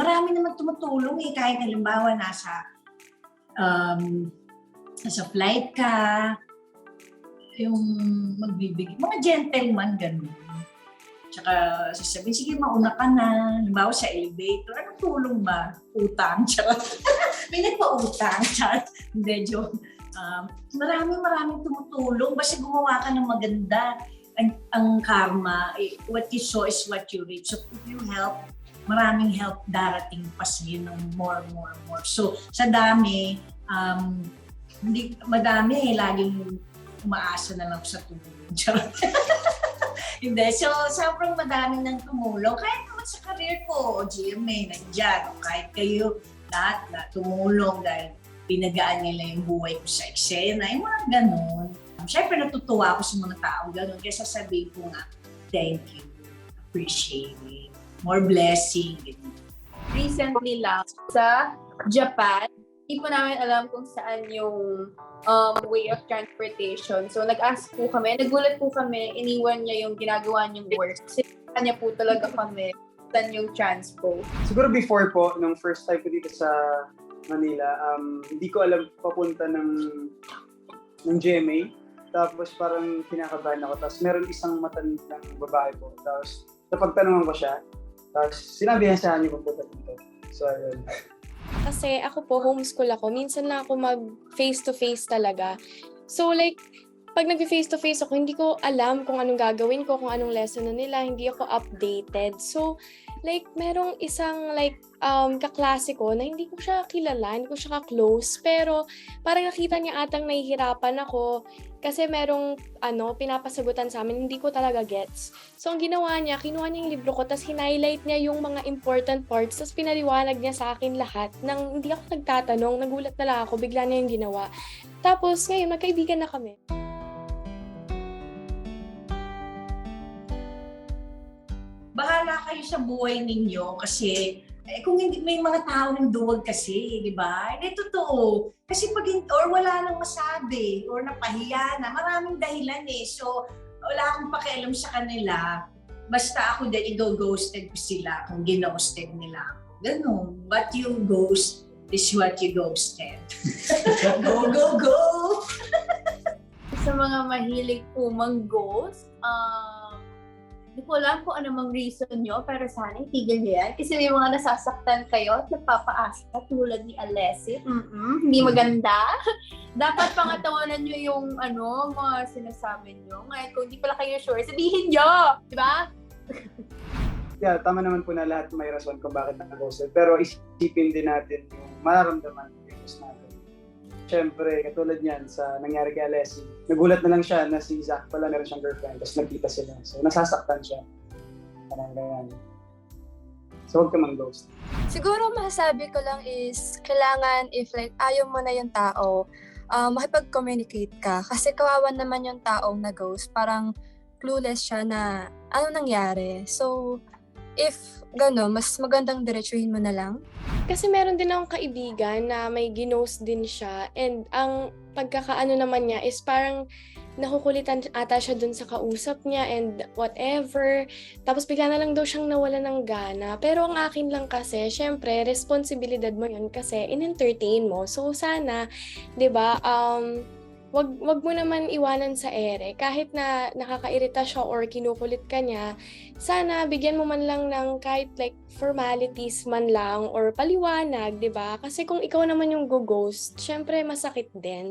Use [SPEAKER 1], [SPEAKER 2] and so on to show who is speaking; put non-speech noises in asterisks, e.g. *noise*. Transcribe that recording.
[SPEAKER 1] marami naman tumutulong eh. Kahit halimbawa nasa, um, nasa flight ka, yung magbibigay, mga gentleman, ganun. Tsaka sasabihin, sige, mauna ka na. Halimbawa sa elevator, anong tulong ba? Utang, *laughs* tsaka may nagpa-utang, tsaka hindi. Um, maraming maraming tumutulong. Basta gumawa ka ng maganda. Ang, ang karma, eh, what you sow is what you reap. So if you help, maraming help darating pa sa'yo ng more, more, more. So sa dami, um, hindi, madami eh, laging umaasa na lang sa tulong. *laughs* Charot. Hindi. So, sobrang madami nang tumulong. Kahit naman sa career ko, GMA, nandyan. O kahit kayo, lahat na tumulong dahil pinagaan nila yung buhay ko sa eksena. Yung mga ganun. Siyempre, natutuwa ako sa mga taong ganun. Kaya sasabihin ko nga, thank you. Appreciate it. More blessing.
[SPEAKER 2] recently lang sa Japan. Hindi po namin alam kung saan yung um, way of transportation. So, nag-ask po kami. Nagulat po kami. Iniwan niya yung ginagawa niyong work. Kasi kanya po talaga kami saan yung transpo.
[SPEAKER 3] Siguro before po, nung first time ko dito sa Manila, um, hindi ko alam papunta ng ng GMA. Tapos parang kinakabahan ako. Tapos meron isang matandang babae po. Tapos napagtanungan ko siya. Tapos sinabi niya sa akin yung pupunta dito. So, ayun.
[SPEAKER 4] Kasi ako po, homeschool ako. Minsan lang ako mag face-to-face talaga. So like, pag nag-face-to-face ako, hindi ko alam kung anong gagawin ko, kung anong lesson na nila, hindi ako updated. So, like, merong isang, like, um, kaklase ko na hindi ko siya kilala, hindi ko siya ka-close, pero parang nakita niya atang nahihirapan ako kasi merong, ano, pinapasagutan sa amin, hindi ko talaga gets. So, ang ginawa niya, kinuha niya yung libro ko, tapos highlight niya yung mga important parts, tapos pinaliwanag niya sa akin lahat, nang hindi ako nagtatanong, nagulat na lang ako, bigla niya yung ginawa. Tapos, ngayon, magkaibigan na kami.
[SPEAKER 1] bahala kayo sa buhay ninyo kasi eh, kung hindi may mga tao ng duwag kasi, di ba? Hindi totoo. Kasi pag or wala nang masabi or napahiya na, maraming dahilan eh. So, wala akong pakialam sa kanila. Basta ako din, i-ghosted ko sila kung ginosted nila ako. Ganun. What you ghost is what you ghosted. *laughs* go, go, go!
[SPEAKER 2] Sa mga mahilig po mang-ghost, um, hindi ko alam kung ano mang reason nyo, pero sana itigil nyo yan. Kasi may mga nasasaktan kayo at nagpapaasa tulad ni Alessi. Mm-mm, hindi maganda. *laughs* Dapat pangatawanan nyo yung ano, mga sinasabi nyo. Ngayon, kung hindi pala kayo sure, sabihin nyo! Di ba?
[SPEAKER 3] Yeah, tama naman po na lahat may rason kung bakit nag-ghosted. Pero isipin din natin yung mararamdaman. Siyempre, katulad niyan sa nangyari kay Alessi, nagulat na lang siya na si Zach pala meron siyang girlfriend, tapos nagkita sila. So, nasasaktan siya. Parang ganyan. So, huwag ka mang-ghost.
[SPEAKER 5] Siguro masasabi ko lang is, kailangan if like ayaw mo na yung tao, uh, makipag-communicate ka. Kasi kawawan naman yung taong na-ghost. Parang clueless siya na ano nangyari. So, if gano'n, mas magandang diretsuhin mo na lang.
[SPEAKER 4] Kasi meron din akong kaibigan na may ginos din siya and ang pagkakaano naman niya is parang nakukulitan ata siya dun sa kausap niya and whatever. Tapos bigla na lang daw siyang nawala ng gana. Pero ang akin lang kasi, syempre, responsibilidad mo yun kasi in-entertain mo. So sana, 'di ba um, wag wag mo naman iwanan sa ere. Kahit na nakakairita siya or kinukulit ka niya sana bigyan mo man lang ng kahit like formalities man lang or paliwanag 'di ba? Kasi kung ikaw naman yung go-ghost syempre masakit din